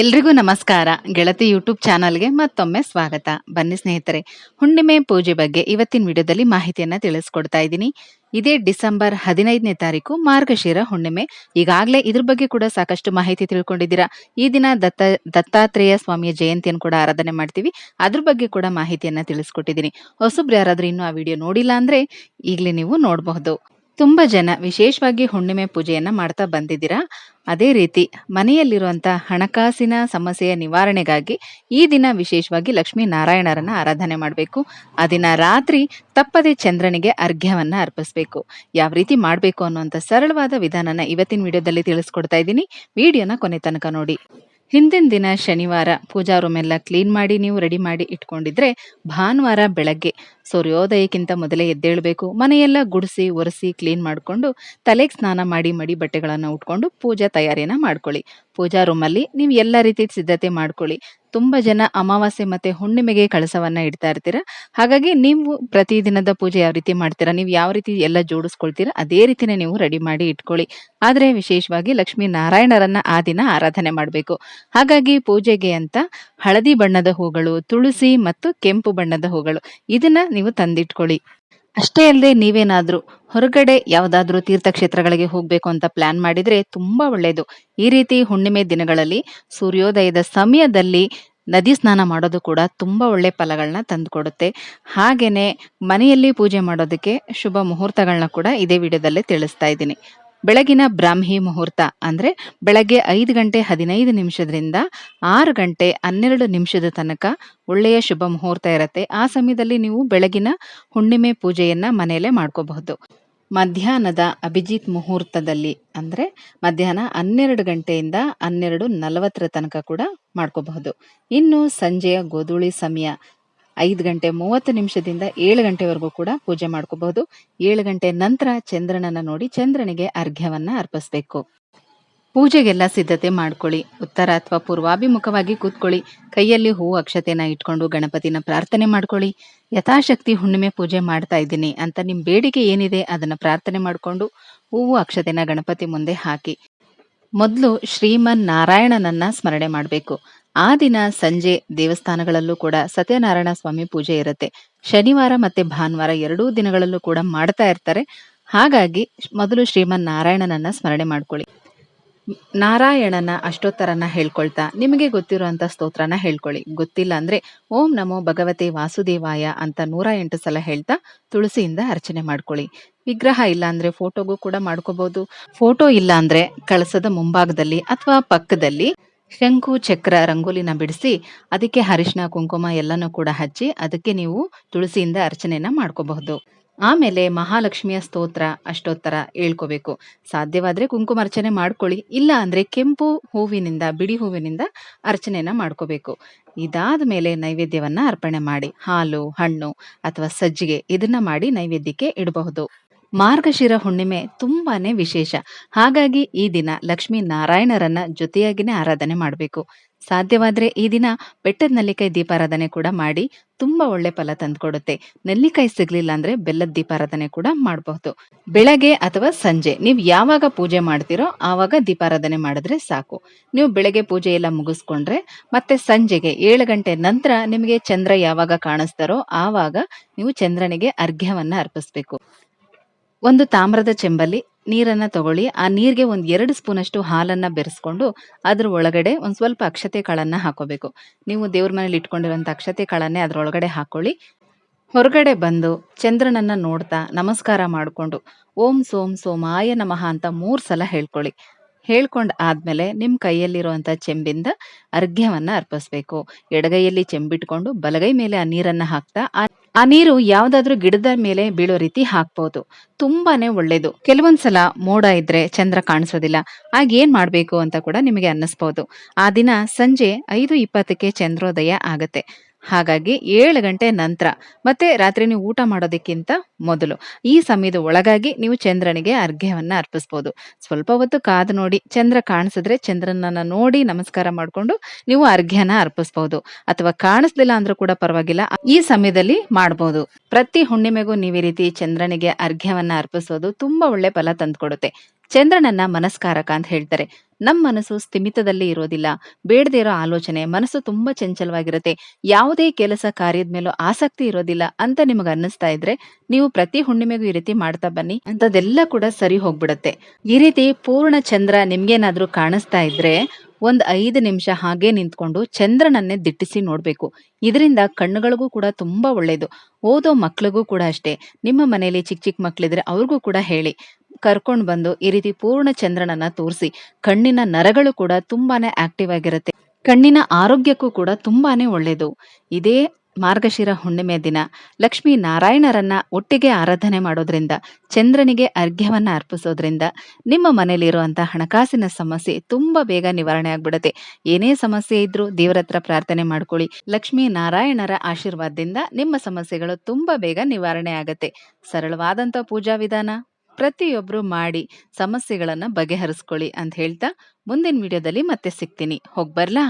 ಎಲ್ರಿಗೂ ನಮಸ್ಕಾರ. ಗೆಳತಿ ಯೂಟ್ಯೂಬ್ ಚಾನಲ್ಗೆ ಮತ್ತೊಮ್ಮೆ ಸ್ವಾಗತ. ಬನ್ನಿ ಸ್ನೇಹಿತರೆ, ಹುಣ್ಣಿಮೆ ಪೂಜೆ ಬಗ್ಗೆ ಇವತ್ತಿನ ವಿಡಿಯೋದಲ್ಲಿ ಮಾಹಿತಿಯನ್ನ ತಿಳಿಸ್ಕೊಡ್ತಾ ಇದ್ದೀನಿ. ಇದೇ ಡಿಸೆಂಬರ್ ಹದಿನೈದನೇ ತಾರೀಕು ಮಾರ್ಗಶಿರ ಹುಣ್ಣಿಮೆ. ಈಗಾಗಲೇ ಇದ್ರ ಬಗ್ಗೆ ಕೂಡ ಸಾಕಷ್ಟು ಮಾಹಿತಿ ತಿಳ್ಕೊಂಡಿದ್ದೀರಾ. ಈ ದಿನ ದತ್ತ, ದತ್ತಾತ್ರೇಯ ಸ್ವಾಮಿಯ ಜಯಂತಿಯನ್ನು ಕೂಡ ಆರಾಧನೆ ಮಾಡ್ತೀವಿ. ಅದ್ರ ಬಗ್ಗೆ ಕೂಡ ಮಾಹಿತಿಯನ್ನ ತಿಳಿಸ್ಕೊಟ್ಟಿದ್ದೀನಿ. ಹೊಸಬ್ರು ಯಾರಾದ್ರೂ ಇನ್ನೂ ಆ ವಿಡಿಯೋ ನೋಡಿಲ್ಲ ಅಂದ್ರೆ ಈಗಲೇ ನೀವು ನೋಡಬಹುದು. ತುಂಬಾ ಜನ ವಿಶೇಷವಾಗಿ ಹುಣ್ಣಿಮೆ ಪೂಜೆಯನ್ನ ಮಾಡ್ತಾ ಬಂದಿದ್ದೀರಾ? ಅದೇ ರೀತಿ ಮನೆಯಲ್ಲಿರುವಂತ ಹಣಕಾಸಿನ ಸಮಸ್ಯೆಯ ನಿವಾರಣೆಗಾಗಿ ಈ ದಿನ ವಿಶೇಷವಾಗಿ ಲಕ್ಷ್ಮೀ ನಾರಾಯಣರನ್ನ ಆರಾಧನೆ ಮಾಡಬೇಕು. ಆ ದಿನ ರಾತ್ರಿ ತಪ್ಪದೆ ಚಂದ್ರನಿಗೆ ಅರ್ಘ್ಯವನ್ನ ಅರ್ಪಿಸಬೇಕು. ಯಾವ ರೀತಿ ಮಾಡಬೇಕು ಅನ್ನುವಂಥ ಸರಳವಾದ ವಿಧಾನನ ಇವತ್ತಿನ ವಿಡಿಯೋದಲ್ಲಿ ತಿಳಿಸ್ಕೊಡ್ತಾ ಇದ್ದೀನಿ. ವಿಡಿಯೋನ ಕೊನೆ ತನಕ ನೋಡಿ. ಹಿಂದಿನ ದಿನ ಶನಿವಾರ ಪೂಜಾ ರೂಮ್ ಎಲ್ಲ ಕ್ಲೀನ್ ಮಾಡಿ ನೀವು ರೆಡಿ ಮಾಡಿ ಇಟ್ಕೊಂಡಿದ್ರೆ ಭಾನುವಾರ ಬೆಳಗ್ಗೆ ಸೂರ್ಯೋದಯಕ್ಕಿಂತ ಮೊದಲೇ ಎದ್ದೇಳಬೇಕು. ಮನೆಯೆಲ್ಲ ಗುಡಿಸಿ, ಒರೆಸಿ, ಕ್ಲೀನ್ ಮಾಡಿಕೊಂಡು ತಲೆಗೆ ಸ್ನಾನ ಮಾಡಿ ಮಡಿ ಬಟ್ಟೆಗಳನ್ನು ಉಟ್ಕೊಂಡು ಪೂಜಾ ತಯಾರಿಯನ್ನು ಮಾಡ್ಕೊಳ್ಳಿ. ಪೂಜಾ ರೂಮಲ್ಲಿ ನೀವು ಎಲ್ಲ ರೀತಿ ಸಿದ್ಧತೆ ಮಾಡ್ಕೊಳ್ಳಿ. ತುಂಬಾ ಜನ ಅಮಾವಾಸ್ಯೆ ಮತ್ತೆ ಹುಣ್ಣಿಮೆಗೆ ಕಳಸವನ್ನ ಇಡ್ತಾ ಇರ್ತೀರಾ? ಹಾಗಾಗಿ ನೀವು ಪ್ರತಿದಿನದ ಪೂಜೆ ಯಾವ ರೀತಿ ಮಾಡ್ತೀರಾ? ನೀವು ಯಾವ ರೀತಿ ಎಲ್ಲ ಜೋಡಿಸ್ಕೊಳ್ತೀರಾ? ಅದೇ ರೀತಿನೇ ನೀವು ರೆಡಿ ಮಾಡಿ ಇಟ್ಕೊಳ್ಳಿ. ಆದ್ರೆ ವಿಶೇಷವಾಗಿ ಲಕ್ಷ್ಮೀ ನಾರಾಯಣರನ್ನ ಆ ದಿನ ಆರಾಧನೆ ಮಾಡಬೇಕು. ಹಾಗಾಗಿ ಪೂಜೆಗೆ ಅಂತ ಹಳದಿ ಬಣ್ಣದ ಹೂಗಳು, ತುಳಸಿ ಮತ್ತು ಕೆಂಪು ಬಣ್ಣದ ಹೂಗಳು, ಇದನ್ನ ನೀವು ತಂದಿಟ್ಕೊಳ್ಳಿ. ಅಷ್ಟೇ ಅಲ್ಲದೆ ನೀವೇನಾದ್ರೂ ಹೊರಗಡೆ ಯಾವ್ದಾದ್ರೂ ತೀರ್ಥಕ್ಷೇತ್ರಗಳಿಗೆ ಹೋಗ್ಬೇಕು ಅಂತ ಪ್ಲಾನ್ ಮಾಡಿದ್ರೆ ತುಂಬಾ ಒಳ್ಳೇದು. ಈ ರೀತಿ ಹುಣ್ಣಿಮೆ ದಿನಗಳಲ್ಲಿ ಸೂರ್ಯೋದಯದ ಸಮಯದಲ್ಲಿ ನದಿ ಸ್ನಾನ ಮಾಡೋದು ಕೂಡ ತುಂಬಾ ಒಳ್ಳೆ ಫಲಗಳನ್ನ ತಂದುಕೊಡುತ್ತೆ. ಹಾಗೇನೆ ಮನೆಯಲ್ಲಿ ಪೂಜೆ ಮಾಡೋದಕ್ಕೆ ಶುಭ ಮುಹೂರ್ತಗಳನ್ನ ಕೂಡ ಇದೇ ವಿಡಿಯೋದಲ್ಲೇ ತಿಳಿಸ್ತಾ ಇದ್ದೀನಿ. ಬೆಳಗಿನ ಬ್ರಾಹ್ಮಿ ಮುಹೂರ್ತ ಅಂದ್ರೆ ಬೆಳಗ್ಗೆ ಐದು ಗಂಟೆ ಹದಿನೈದು ನಿಮಿಷದಿಂದ ಆರು ಗಂಟೆ ಹನ್ನೆರಡು ನಿಮಿಷದ ತನಕ ಒಳ್ಳೆಯ ಶುಭ ಮುಹೂರ್ತ ಇರುತ್ತೆ. ಆ ಸಮಯದಲ್ಲಿ ನೀವು ಬೆಳಗಿನ ಹುಣ್ಣಿಮೆ ಪೂಜೆಯನ್ನು ಮನೆಯಲ್ಲೇ ಮಾಡ್ಕೋಬಹುದು. ಮಧ್ಯಾಹ್ನದ ಅಭಿಜಿತ್ ಮುಹೂರ್ತದಲ್ಲಿ ಅಂದ್ರೆ ಮಧ್ಯಾಹ್ನ ಹನ್ನೆರಡು ಗಂಟೆಯಿಂದ ಹನ್ನೆರಡು ನಲವತ್ತರ ತನಕ ಕೂಡ ಮಾಡ್ಕೋಬಹುದು. ಇನ್ನು ಸಂಜೆಯ ಗೋಧೂಳಿ ಸಮಯ ಐದು ಗಂಟೆ ಮೂವತ್ತು ನಿಮಿಷದಿಂದ ಏಳು ಗಂಟೆವರೆಗೂ ಕೂಡ ಪೂಜೆ ಮಾಡ್ಕೋಬಹುದು. ಏಳು ಗಂಟೆ ನಂತರ ಚಂದ್ರನನ್ನ ನೋಡಿ ಚಂದ್ರನಿಗೆ ಅರ್ಘ್ಯವನ್ನ ಅರ್ಪಿಸ್ಬೇಕು. ಪೂಜೆಗೆಲ್ಲ ಸಿದ್ಧತೆ ಮಾಡ್ಕೊಳ್ಳಿ. ಉತ್ತರ ಅಥವಾ ಪೂರ್ವಾಭಿಮುಖವಾಗಿ ಕೂತ್ಕೊಳ್ಳಿ. ಕೈಯಲ್ಲಿ ಹೂ ಅಕ್ಷತೆನ ಇಟ್ಕೊಂಡು ಗಣಪತಿನ ಪ್ರಾರ್ಥನೆ ಮಾಡ್ಕೊಳ್ಳಿ. ಯಥಾಶಕ್ತಿ ಹುಣ್ಣಿಮೆ ಪೂಜೆ ಮಾಡ್ತಾ ಇದ್ದೀನಿ ಅಂತ ನಿಮ್ ಬೇಡಿಕೆ ಏನಿದೆ ಅದನ್ನ ಪ್ರಾರ್ಥನೆ ಮಾಡ್ಕೊಂಡು ಹೂವು ಅಕ್ಷತೆನ ಗಣಪತಿ ಮುಂದೆ ಹಾಕಿ. ಮೊದಲು ಶ್ರೀಮನ್ ನಾರಾಯಣನನ್ನ ಸ್ಮರಣೆ ಮಾಡಬೇಕು. ಆ ದಿನ ಸಂಜೆ ದೇವಸ್ಥಾನಗಳಲ್ಲೂ ಕೂಡ ಸತ್ಯನಾರಾಯಣ ಸ್ವಾಮಿ ಪೂಜೆ ಇರುತ್ತೆ. ಶನಿವಾರ ಮತ್ತೆ ಭಾನುವಾರ ಎರಡೂ ದಿನಗಳಲ್ಲೂ ಕೂಡ ಮಾಡ್ತಾ ಇರ್ತಾರೆ. ಹಾಗಾಗಿ ಮೊದಲು ಶ್ರೀಮನ್ ನಾರಾಯಣನನ್ನ ಸ್ಮರಣೆ ಮಾಡ್ಕೊಳ್ಳಿ. ನಾರಾಯಣನ ಅಷ್ಟೋತ್ತರನ ಹೇಳ್ಕೊಳ್ತಾ ನಿಮಗೆ ಗೊತ್ತಿರುವಂತ ಸ್ತೋತ್ರನ ಹೇಳ್ಕೊಳ್ಳಿ. ಗೊತ್ತಿಲ್ಲ ಅಂದ್ರೆ ಓಂ ನಮೋ ಭಗವತೆ ವಾಸುದೇವಾಯ ಅಂತ ನೂರ ಎಂಟು ಸಲ ಹೇಳ್ತಾ ತುಳಸಿಯಿಂದ ಅರ್ಚನೆ ಮಾಡ್ಕೊಳ್ಳಿ. ವಿಗ್ರಹ ಇಲ್ಲ ಅಂದ್ರೆ ಫೋಟೋಗೂ ಕೂಡ ಮಾಡ್ಕೋಬಹುದು ಫೋಟೋ ಇಲ್ಲ ಅಂದ್ರೆ ಕಳಸದ ಮುಂಭಾಗದಲ್ಲಿ ಅಥವಾ ಪಕ್ಕದಲ್ಲಿ ಶಂಕು ಚಕ್ರ ರಂಗೋಲಿನ ಬಿಡಿಸಿ ಅದಕ್ಕೆ ಅರಿಶಿನ ಕುಂಕುಮ ಎಲ್ಲನೂ ಕೂಡ ಹಚ್ಚಿ ಅದಕ್ಕೆ ನೀವು ತುಳಸಿಯಿಂದ ಅರ್ಚನೆನ ಮಾಡ್ಕೋಬಹುದು. ಆಮೇಲೆ ಮಹಾಲಕ್ಷ್ಮಿಯ ಸ್ತೋತ್ರ ಅಷ್ಟೋತ್ತರ ಹೇಳ್ಕೋಬೇಕು. ಸಾಧ್ಯವಾದ್ರೆ ಕುಂಕುಮ ಅರ್ಚನೆ ಮಾಡ್ಕೊಳ್ಳಿ. ಇಲ್ಲ ಅಂದ್ರೆ ಕೆಂಪು ಹೂವಿನಿಂದ ಬಿಡಿ ಹೂವಿನಿಂದ ಅರ್ಚನೆನ ಮಾಡ್ಕೋಬೇಕು. ಇದಾದ ಮೇಲೆ ನೈವೇದ್ಯವನ್ನ ಅರ್ಪಣೆ ಮಾಡಿ ಹಾಲು, ಹಣ್ಣು ಅಥವಾ ಸಜ್ಜಿಗೆ ಇದನ್ನ ಮಾಡಿ ನೈವೇದ್ಯಕ್ಕೆ ಇಡಬಹುದು. ಮಾರ್ಗಶಿರ ಹುಣ್ಣಿಮೆ ತುಂಬಾನೇ ವಿಶೇಷ. ಹಾಗಾಗಿ ಈ ದಿನ ಲಕ್ಷ್ಮೀ ನಾರಾಯಣರನ್ನ ಜೊತೆಯಾಗಿನೇ ಆರಾಧನೆ ಮಾಡಬೇಕು. ಸಾಧ್ಯವಾದ್ರೆ ಈ ದಿನ ಬೆಟ್ಟದ ನೆಲ್ಲಿಕಾಯಿ ದೀಪಾರಾಧನೆ ಕೂಡ ಮಾಡಿ ತುಂಬಾ ಒಳ್ಳೆ ಫಲ ತಂದ್ಕೊಡುತ್ತೆ. ನೆಲ್ಲಿಕಾಯಿ ಸಿಗ್ಲಿಲ್ಲ ಅಂದ್ರೆ ಬೆಲ್ಲದ ದೀಪಾರಾಧನೆ ಕೂಡ ಮಾಡಬಹುದು. ಬೆಳಗ್ಗೆ ಅಥವಾ ಸಂಜೆ ನೀವು ಯಾವಾಗ ಪೂಜೆ ಮಾಡ್ತೀರೋ ಆವಾಗ ದೀಪಾರಾಧನೆ ಮಾಡಿದ್ರೆ ಸಾಕು. ನೀವು ಬೆಳಗ್ಗೆ ಪೂಜೆ ಎಲ್ಲ ಮುಗಿಸ್ಕೊಂಡ್ರೆ ಮತ್ತೆ ಸಂಜೆಗೆ ಏಳು ಗಂಟೆ ನಂತರ ನಿಮಗೆ ಚಂದ್ರ ಯಾವಾಗ ಕಾಣಿಸ್ತಾರೋ ಆವಾಗ ನೀವು ಚಂದ್ರನಿಗೆ ಅರ್ಘ್ಯವನ್ನ ಅರ್ಪಿಸ್ಬೇಕು. ಒಂದು ತಾಮ್ರದ ಚೆಂಬಲ್ಲಿ ನೀರನ್ನ ತಗೊಳ್ಳಿ. ಆ ನೀರಿಗೆ ಒಂದ್ ಎರಡು ಸ್ಪೂನ್ ಅಷ್ಟು ಹಾಲನ್ನ ಬೆರೆಸ್ಕೊಂಡು ಅದ್ರ ಒಳಗಡೆ ಒಂದ್ ಸ್ವಲ್ಪ ಅಕ್ಷತೆ ಕಾಳನ್ನ ಹಾಕೋಬೇಕು. ನೀವು ದೇವ್ರ ಮನೇಲಿ ಇಟ್ಕೊಂಡಿರುವಂತ ಅಕ್ಷತೆ ಕಾಳನ್ನೇ ಅದ್ರೊಳಗಡೆ ಹಾಕೊಳ್ಳಿ. ಹೊರಗಡೆ ಬಂದು ಚಂದ್ರನನ್ನ ನೋಡ್ತಾ ನಮಸ್ಕಾರ ಮಾಡ್ಕೊಂಡು ಓಂ ಸೋಂ ಸೋಮಾಯ ನಮಃ ಅಂತ ಮೂರ್ ಸಲ ಹೇಳ್ಕೊಳ್ಳಿ. ಹೇಳ್ಕೊಂಡ್ ಆದ್ಮೇಲೆ ನಿಮ್ ಕೈಯಲ್ಲಿರುವಂತ ಚೆಂಬಿಂದ ಅರ್ಘ್ಯವನ್ನ ಅರ್ಪಿಸ್ಬೇಕು. ಎಡಗೈಯಲ್ಲಿ ಚೆಂಬಿಟ್ಕೊಂಡು ಬಲಗೈ ಮೇಲೆ ಆ ನೀರನ್ನ ಹಾಕ್ತಾ ಆ ಆ ನೀರು ಯಾವ್ದಾದ್ರೂ ಗಿಡದ ಮೇಲೆ ಬೀಳೋ ರೀತಿ ಹಾಕ್ಬೋದು. ತುಂಬಾನೇ ಒಳ್ಳೇದು. ಕೆಲವೊಂದ್ಸಲ ಮೋಡ ಇದ್ರೆ ಚಂದ್ರ ಕಾಣಿಸೋದಿಲ್ಲ. ಆಗ ಏನ್ ಮಾಡ್ಬೇಕು ಅಂತ ಕೂಡ ನಿಮಗೆ ಅನ್ನಿಸ್ಬೋದು. ಆ ದಿನ ಸಂಜೆ ಐದು ಇಪ್ಪತ್ತಕ್ಕೆ ಚಂದ್ರೋದಯ ಆಗತ್ತೆ. ಹಾಗಾಗಿ ಏಳು ಗಂಟೆ ನಂತರ ಮತ್ತೆ ರಾತ್ರಿ ನೀವು ಊಟ ಮಾಡೋದಕ್ಕಿಂತ ಮೊದಲು. ಈ ಸಮಯದ ಒಳಗಾಗಿ ನೀವು ಚಂದ್ರನಿಗೆ ಅರ್ಘ್ಯವನ್ನ ಅರ್ಪಿಸ್ಬೋದು. ಸ್ವಲ್ಪ ಹೊತ್ತು ಕಾದು ನೋಡಿ, ಚಂದ್ರ ಕಾಣಿಸಿದ್ರೆ ಚಂದ್ರನನ್ನ ನೋಡಿ ನಮಸ್ಕಾರ ಮಾಡ್ಕೊಂಡು ನೀವು ಅರ್ಘ್ಯನ ಅರ್ಪಿಸ್ಬೋದು. ಅಥವಾ ಕಾಣಿಸ್ಲಿಲ್ಲ ಅಂದ್ರೂ ಕೂಡ ಪರವಾಗಿಲ್ಲ, ಈ ಸಮಯದಲ್ಲಿ ಮಾಡ್ಬೋದು. ಪ್ರತಿ ಹುಣ್ಣಿಮೆಗೂ ನೀವು ಈ ರೀತಿ ಚಂದ್ರನಿಗೆ ಅರ್ಘ್ಯವನ್ನ ಅರ್ಪಿಸೋದು ತುಂಬಾ ಒಳ್ಳೆ ಫಲ ತಂದ್ಕೊಡುತ್ತೆ. ಚಂದ್ರನನ್ನ ಮನಸ್ಕಾರಕ ಅಂತ ಹೇಳ್ತಾರೆ. ನಮ್ಮ ಮನಸ್ಸು ಸ್ಥಿಮಿತದಲ್ಲಿ ಇರೋದಿಲ್ಲ. ಬೇಡದೇ ಇರೋ ಆಲೋಚನೆ, ಮನಸ್ಸು ತುಂಬಾ ಚಂಚಲವಾಗಿರುತ್ತೆ. ಯಾವುದೇ ಕೆಲಸ ಕಾರ್ಯದ ಮೇಲೂ ಆಸಕ್ತಿ ಇರೋದಿಲ್ಲ ಅಂತ ನಿಮಗೆ ಅನ್ನಿಸ್ತಾ ಇದ್ರೆ, ನೀವು ಪ್ರತಿ ಹುಣ್ಣಿಮೆಗೂ ಈ ರೀತಿ ಮಾಡ್ತಾ ಬನ್ನಿ. ಅಂತದೆಲ್ಲ ಕೂಡ ಸರಿ ಹೋಗ್ಬಿಡತ್ತೆ. ಈ ರೀತಿ ಪೂರ್ಣ ಚಂದ್ರ ನಿಮ್ಗೇನಾದ್ರೂ ಕಾಣಿಸ್ತಾ ಇದ್ರೆ, ಒಂದ್ ಐದು ನಿಮಿಷ ಹಾಗೆ ನಿಂತ್ಕೊಂಡು ಚಂದ್ರನನ್ನೇ ದಿಟ್ಟಿಸಿ ನೋಡ್ಬೇಕು. ಇದರಿಂದ ಕಣ್ಣುಗಳಿಗೂ ಕೂಡ ತುಂಬಾ ಒಳ್ಳೇದು. ಓದೋ ಮಕ್ಳಿಗೂ ಕೂಡ ಅಷ್ಟೇ. ನಿಮ್ಮ ಮನೆಯಲ್ಲಿ ಚಿಕ್ಕ ಚಿಕ್ಕ ಮಕ್ಳಿದ್ರೆ ಅವ್ರಿಗೂ ಕೂಡ ಹೇಳಿ. ಕರ್ಕೊಂಡ್ ಬಂದು ಈ ರೀತಿ ಪೂರ್ಣ ಚಂದ್ರನನ್ನ ತೋರಿಸಿ, ಕಣ್ಣಿನ ನರಗಳು ಕೂಡ ತುಂಬಾನೇ ಆಕ್ಟಿವ್ ಆಗಿರುತ್ತೆ. ಕಣ್ಣಿನ ಆರೋಗ್ಯಕ್ಕೂ ಕೂಡ ತುಂಬಾನೇ ಒಳ್ಳೇದು. ಇದೇ ಮಾರ್ಗಶಿರ ಹುಣ್ಣಿಮೆ ದಿನ, ಲಕ್ಷ್ಮೀ ನಾರಾಯಣರನ್ನ ಒಟ್ಟಿಗೆ ಆರಾಧನೆ ಮಾಡೋದ್ರಿಂದ, ಚಂದ್ರನಿಗೆ ಅರ್ಘ್ಯವನ್ನ ಅರ್ಪಿಸೋದ್ರಿಂದ, ನಿಮ್ಮ ಮನೆಯಲ್ಲಿರುವಂತಹ ಹಣಕಾಸಿನ ಸಮಸ್ಯೆ ತುಂಬಾ ಬೇಗ ನಿವಾರಣೆ ಆಗ್ಬಿಡುತ್ತೆ. ಏನೇ ಸಮಸ್ಯೆ ಇದ್ರೂ ದೇವರ ಪ್ರಾರ್ಥನೆ ಮಾಡ್ಕೊಳ್ಳಿ. ಲಕ್ಷ್ಮೀ ನಾರಾಯಣರ ಆಶೀರ್ವಾದದಿಂದ ನಿಮ್ಮ ಸಮಸ್ಯೆಗಳು ತುಂಬಾ ಬೇಗ ನಿವಾರಣೆ ಆಗತ್ತೆ. ಸರಳವಾದಂತ ಪೂಜಾ ವಿಧಾನ. ಪ್ರತಿಯೊಬ್ರು ಮಾಡಿ ಸಮಸ್ಯೆಗಳನ್ನು ಬಗೆಹರಿಸ್ಕೊಳ್ಳಿ ಅಂತ ಹೇಳ್ತಾ ಮುಂದಿನ ವಿಡಿಯೋದಲ್ಲಿ ಮತ್ತೆ ಸಿಗ್ತೀನಿ. ಹೋಗ್ಬರ್ಲಾ